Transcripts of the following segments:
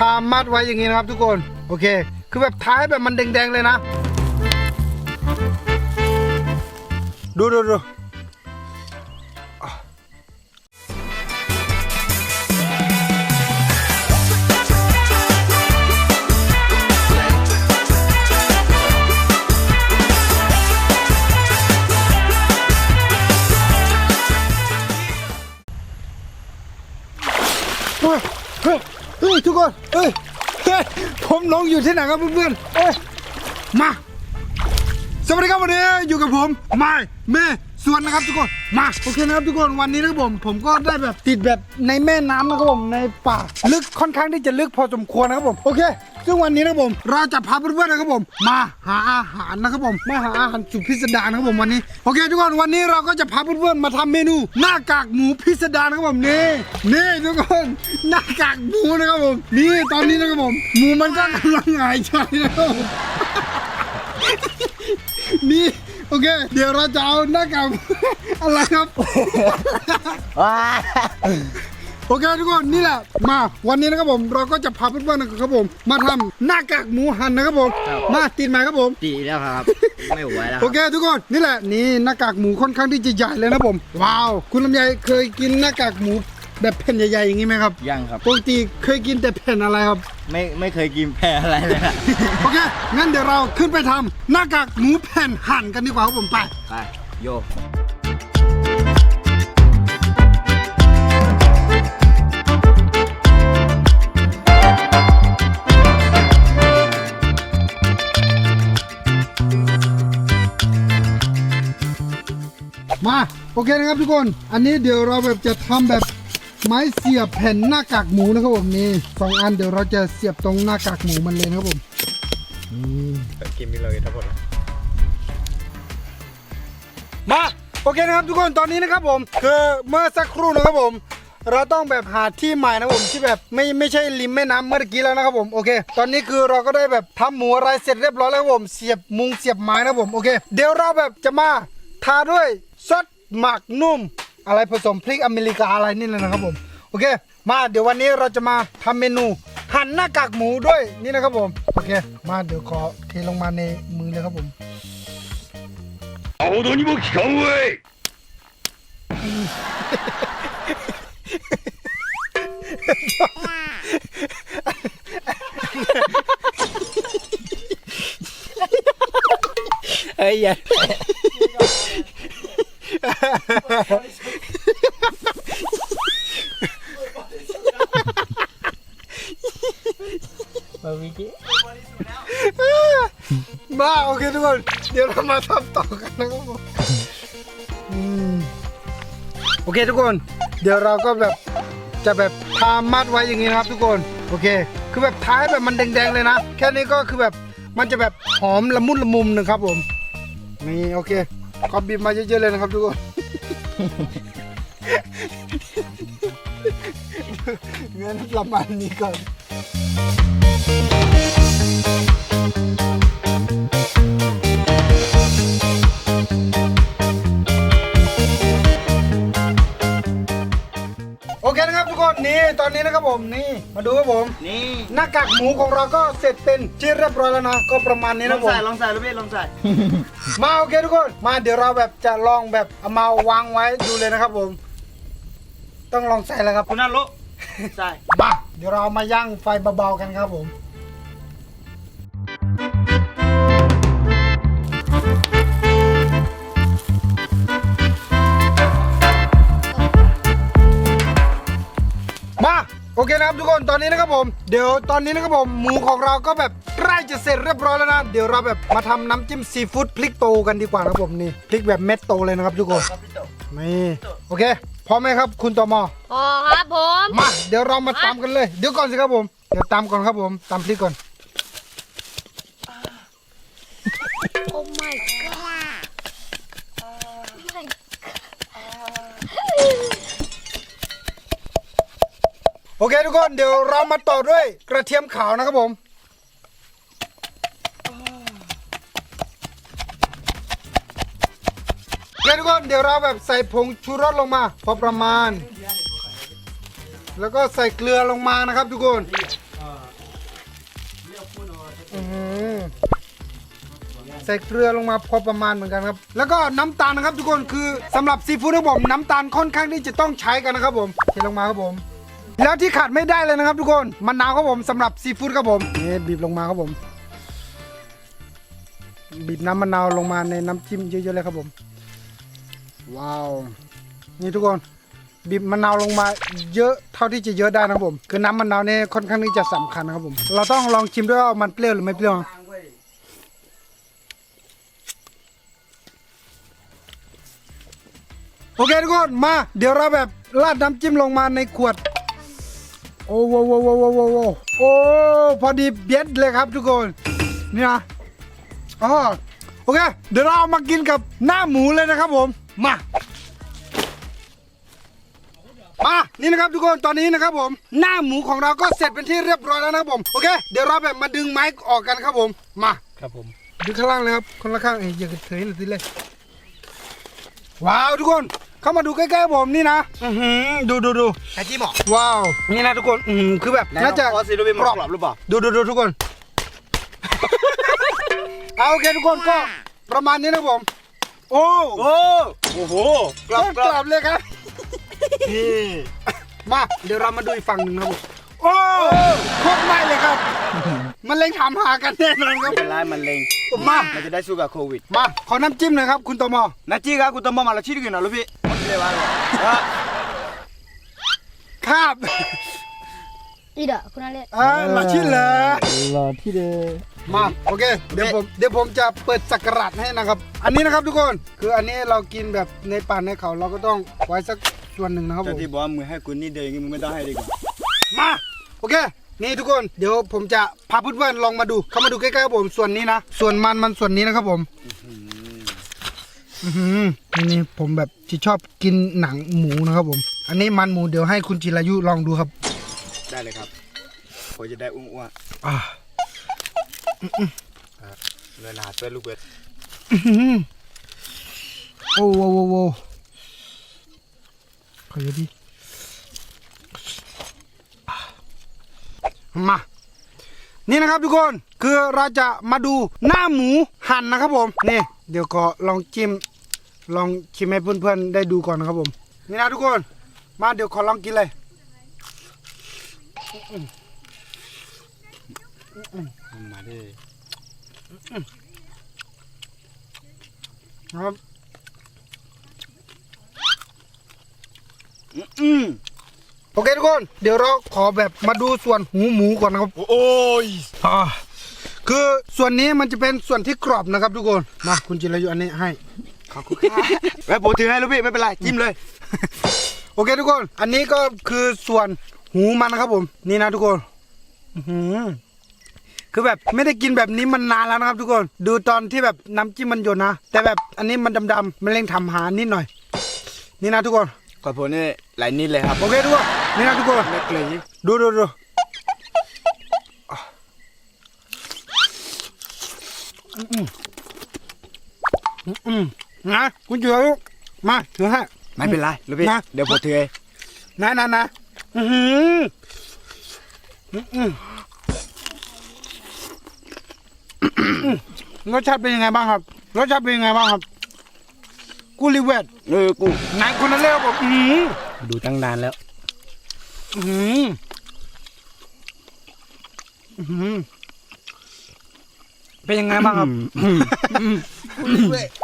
ทามัดไว้อย่างนี้นะครับทุกคน โอเค คือแบบท้ายแบบมันแดงๆเลยนะ ดูดูดู คนเฮ้ยเฮ้ยผมลงอยู่ที่ไหนครับเพื่อนๆเอ้ยมาสวัสดีครับวันนี้อยู่กับผมไม้เม่ส่วนนะครับทุกคนมาโอเคนะครับทุกคนวันนี้นะครับผมผมก็ได้แบบติดแบบในแม่น้ำนะครับผมในป่าลึกค่อนข้างที่จะลึกพอสมควรนะครับผมโอเค ซึ่งวันนี้นะครับผม เราจะพาเพื่อนๆนะครับผม มาหาอาหารนะครับผมมาหาอาหารสุดพิสดารนะครับผมวันนี้โอเคทุกคนวันนี้เราก็จะพาเพื่อนๆมาทำเมนู หน้ากากหมูพิสดารนะครับผมนี่นี่ทุกคนหน้ากากหมูนะครับผมนี่ตอนนี้นะครับผม หมูมันก็กำลังหายใจนะครับผมนี่โอเค เดี๋ยวเราจะเอาหน้ากากอะไรครับ โอเคทุกคนนี่แหละมาวันนี้นะครับผมเราก็จะพาเพื่อนๆนะครับผม มาทำหน้ากากหมูหันนะครับผม ครับ มาติดไหมครับผม ดีแล้วครับ ไม่ไหวแล้วคโอรับเคทุกคนนี่แหละนี่หน้ากากหมูค่อนข้างที่จะใหญ่เลยนะผม ว้าว คุณลำไยเคยกินหน้ากากหมูแบบแผ่นใหญ่ๆอย่างนี้ไหมครับยังครับ ปกติเคยกินแต่แผ่นอะไรครับ ไม่ไม่เคยกินแพ้อะไรเลยนะโอเค งั้นเดี๋ยวเราขึ้นไปทำหน้ากากหมูแผ่นหั่นกันดีกว่าครับผมไป ไปโย มาโอเคนะครับทุกคน อันนี้เดี๋ยวเราแบบจะทำแบบไม้เสียบแผ่นหน้ากากหมูนะครับผมนี่สองอันเดี๋ยวเราจะเสียบตรงหน้ากากหมูมันเลยนะครับผมกินไปเลยทั้งหมดเลยมาโอเคนะครับทุกคนตอนนี้นะครับผมคือเมื่อสักครู่นะครับผม เราต้องแบบหาที่ใหม่นะครับผมที่แบบไม่ไม่ใช่ริมแม่น้ำเมื่อกี้แล้วนะครับผมโอเค ตอนนี้คือเราก็ได้แบบทำหมูอะไรเสร็จเรียบร้อยแล้วครับผมเสียบมุงเสียบไม้นะครับผมโอเค เดี๋ยวเราแบบจะมา ทาด้วยซอสหมักนุ่ม อะไรผสมพริกอเมริกาอะไรนี่เลยนะครับผมโอเค มาเดี๋ยววันนี้เราจะมาทำเมนูหั่นหน้ากากหมูด้วยนี่นะครับผมโอเค มาเดี๋ยวขอเทลงมาในมือเลยครับผมเอาโดนิโมกิคังเว้ยเฮ้呀！ ย่ามาโอเคทุกคน เดี๋ยวเรามาทำต่อกันนะครับผมโอเคทุกคน เดี๋ยวเราก็แบบจะแบบทามัดไว้อย่างนี้นะครับ ทุกคน โอเค คือแบบท้ายแบบมันแดงๆเลยนะ แค่นี้ก็คือแบบมันจะแบบหอมละมุนละมุมหนึ่งครับผม นี่โอเคขอบีบมาเยอะๆเลยนะครับทุกคน เงินประมาณนี้ก่อนโอ นะครับทุกคนนี่ตอนนี้นะครับผมนี่ มาดูครับผม นี่หน้ากากหมูของเราก็เสร็จเป็นที่เรียบร้อยแล้วนะก็ประมาณนี้ลอนะงผม ใส่ลองใส่ลูกพี่ลองใส่ มาโอเคทุกคน มาเดี๋ยวเราแบบจะลองแบบเอามาวางไว้ดูเลยนะครับผม ต้องลองใส่แล้วครับคุณนั่นลุใส่มาเดี๋ยวเราเอามาย่างไฟเบาๆกันครับผม อเคนะครับทุกคนตอนนี้นะครับผม เดี๋ยวตอนนี้นะครับผมหมูของเราก็แบบใกล้จะเสร็จเรียบร้อยแล้วนะ เดี๋ยวเราแบบมาทำน้ำจิ้มซีฟู้ดพริกโตกันดีกว่านะครับผมนี่พริกแบบเม็ดโตเลยนะครับทุกคนนี่โอเคพร้อมไหมครับ คุณตมพอครับผมมาเดี๋ยวเรามาตำกันเลย เดี๋ยวก่อนสิครับผมเดี๋ยวตำก่อนครับผมตำพริกก่อน โอเคทุกคนเดี๋ยวเรามาต่อด้วยกระเทียมขาวนะครับผม โอเคทุกคนเดี๋ยวเราแบบใส่ผงชูรสลงมาพอประมาณ แล้วก็ใส่เกลือลงมานะครับทุกคนอื้อหือใส่เกลือลงมาพอประมาณเหมือนกันครับ แล้วก็น้ำตาลนะครับทุกคนคือสำหรับซีฟู้ดครับผมน้ำตาลค่อนข้างที่จะต้องใช้กันนะครับผมเทลงมาครับผม แล้วที่ขาดไม่ได้เลยนะครับทุกคนมะนาวครับผมสำหรับซีฟู้ดครับผมนี่บีบลงมาครับผม บีบน้ำมะนาวลงมาในน้ำจิ้มเยอะๆเลยครับผม ว้าว นี่ทุกคน บีบมะนาวลงมาเยอะเท่าที่จะเยอะได้นะครับผม คือน้ำมะนาวเนี่ยค่อนข้างที่จะสำคัญนะครับผม เราต้องลองชิมด้วยว่ามันเปรี้ยวหรือไม่เปรี้ยว โอเคทุกคนมา เดี๋ยวเราแบบราดน้ำจิ้มลงมาในขวด โอ้โหโว้โหโว้โหโว้โหโอ้พอดีเบียดเลยครับทุกคนนี่นะอ๋อโอเค เดี๋ยวเราเอามากินกับหน้าหมูเลยนะครับผมมามานี่นะครับทุกคนตอนนี้นะครับผม หน้าหมูของเราก็เสร็จเป็นที่เรียบร้อยแล้วนะครับผมโอเค เดี๋ยวเราแบบมาดึงไม้ออกกันครับผมมาครับผมดึงข้างล่างเลยครับคนละข้างเอ้ยอย่าเฉยเลยเลยว้าวทุกคน เข้ามาดูใกล้ๆผมนี่นะอือหือดูดูดูไอ้ที่หมอว้าว นี่นะทุกคนอือหือคือแบบน่าจะพอสิรูปมันกรอบกรอบหรือเปล่าดูดูดูทุกคน เอาโอเคทุกคนก็ประมาณนี้นะครับผม โอ้โอ้โอ้โหกรอบโคตรกกรรออบบเลยครับ นี่มาเดี๋ยวเรามาดูอีกฝั่งหนึ่งนะครับผมโอ้โคตรไหม้เลยครับ มันเล็งถามหากันแน่นอนครับ เป็นไรมันเลง มามันจะได้สู้กับโควิด มาขอน้ำจิ้มหน่อยครับ คุณตมอนาจี้ครับคุณต้องมามาละชี้ด้วยกันนะลูกพี่เลยว่าคาบ Tidak, aku nak lihat. อ่ามาชิดเลยรอที่เดมาโอเคเดี๋ยวผมเดี๋ยวผมจะเปิดสักการะให้นะครับ อันนี้นะครับทุกคนคืออันนี้เรากินแบบในป่าในเขาเราก็ต้องไว้สักส่วนหนึ่งนะครับผเจ้ามที่บอกว่ามือให้คุณนี่เดินอย่างงี้มึงไม่ต้องให้ดีกว่ามาโอเค นี่ทุกคนเดี๋ยวผมจะพาเพื่อนๆลองมาดู เข้ามาดูใกล้ๆครับผมส่วนนี้นะส่วนมันมันส่วนนี้นะครับผมอื้อหือนี่นี่ผมแบบที่ชอบกินหนังหมูนะครับผม อันนี้มันหมูเดี๋ยวให้คุณจิรายุลองดูครับ ได้เลยครับผมจะได้อุ้งอ้วนอ่าเลยนาช่วยลูกเบิดอื้อหือโอ้โหโอ้โหโอ้โหขอเยอะดิอะ มา นี่นะครับทุกคนคือเราจะมาดูหน้าหมูหั่นนะครับผมนี่เดี๋ยวก็ลองจิ้มลองชิมให้เพื่อนๆได้ดูก่อนนะครับผม นี่นะทุกคน มาเดี๋ยวขอลองกินเลยมาดิครับอืม โอเคทุกคนเดี๋ยวเราขอแบบมาดูส่วนหูหมูก่อนนะครับโอ้ยอ่าคือส่วนนี้มันจะเป็นส่วนที่กรอบนะครับทุกคนมาคุณจิรายุอันนี้ให้ขอบคุณค่ะแล้วผมถือให้ลูกพี่ไม่เป็นไรจิ้มเลย โอเคทุกคน อันนี้ก็คือส่วนหูมันนะครับผม นี่นะทุกคนอื้อหือคือแบบไม่ได้กินแบบนี้มันนานแล้วนะครับ ทุกคนดูตอนที่แบบน้ำจิ้มมันหยดนะแต่แบบอันนี้มันดำๆมันเร่งทำหานิดหน่อย นี่นะทุกคนขอบผมนี่หลายนิดเลยครับ โอเคทุกคน นี่นะทุกคนเล็กเลยดูดูดูอืมอืมอืมนะคุณเจือลูกมาถือให้ไม่เป็นไรลูกพี่นะเดี๋ยวผมถือให้นะนะนะอือหืออืมอืมอืมรสชาติเป็นยังไงบ้างครับ รสชาติเป็นยังไงบ้างครับ กูรีเวทเออกูนายคนนั้นเร็วบอกอือหือดูตั้งนานแล้ว อื้อหืออื้อหือเป็นยังไงบ้างครับ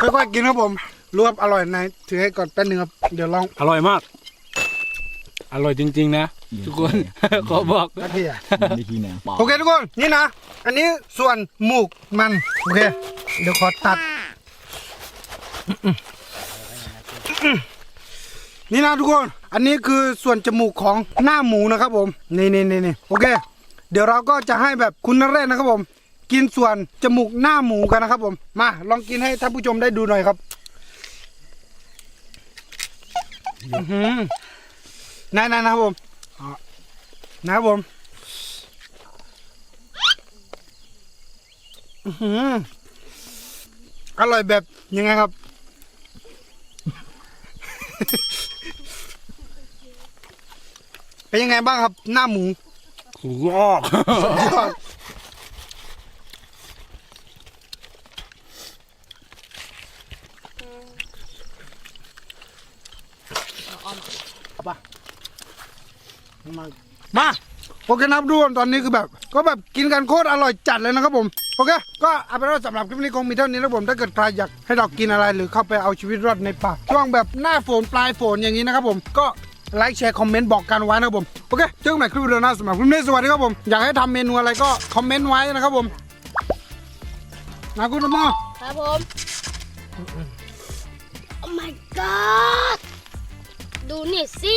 ค่อยๆกินครับผม รวบอร่อยนายถือให้ก่อนแป๊บนึงครับ เดี๋ยวลองอร่อยมาก อร่อยจริง ๆ นะ ทุกคน ขอบอกนาทีอะไม่ทีนะโอเคทุกคน นี่นะ อันนี้ส่วนหมูกมัน โอเค เดี๋ยวขอตัด นี่นะทุกคน อันนี้คือส่วนจมูกของหน้าหมูนะครับผม นี่นี่นี่นโอเค เดี๋ยวเราก็จะให้แบบคุณนเรศนะครับผม กินส่วนจมูกหน้าหมูกันนะครับผม มาลองกินให้ท่านผู้ชมได้ดูหน่อยครับอื้อนั่นนะครับผมอะนะครับผมอื้อหืออร่อยแบบยังไงครับ็นยังไงบ้างครับ หน้าหมูสุดยอดมา โอเคนะครับทุกคตอนนี้คือแบบ ก็แบบกินกันโคตรอร่อยจัดเลยนะครับผม โอเค ก็เอาเป็นว่าสำหรับคลิปนี้คงมีเท่านี้นะผม ถ้าเกิดใครอยากให้เรากินอะไรหรือเข้าไปเอาชีวิตรอดในป่าช่วงแบบหน้าฝนปลายฝนอย่างนี้นะครับผม ก็ ไลค์แชร์คอมเมนต์บอกกันไว้นะครับผม โอเค เจอกันใหม่คลิปวิดีโอหน้าสำหรับคลิปนี้สวัสดีครับผม อยากให้ทำเมนูอะไรก็คอมเมนต์ไว้นะครับผมนะคุณพ่อครับผมโอ้ my god ดูนี่สิ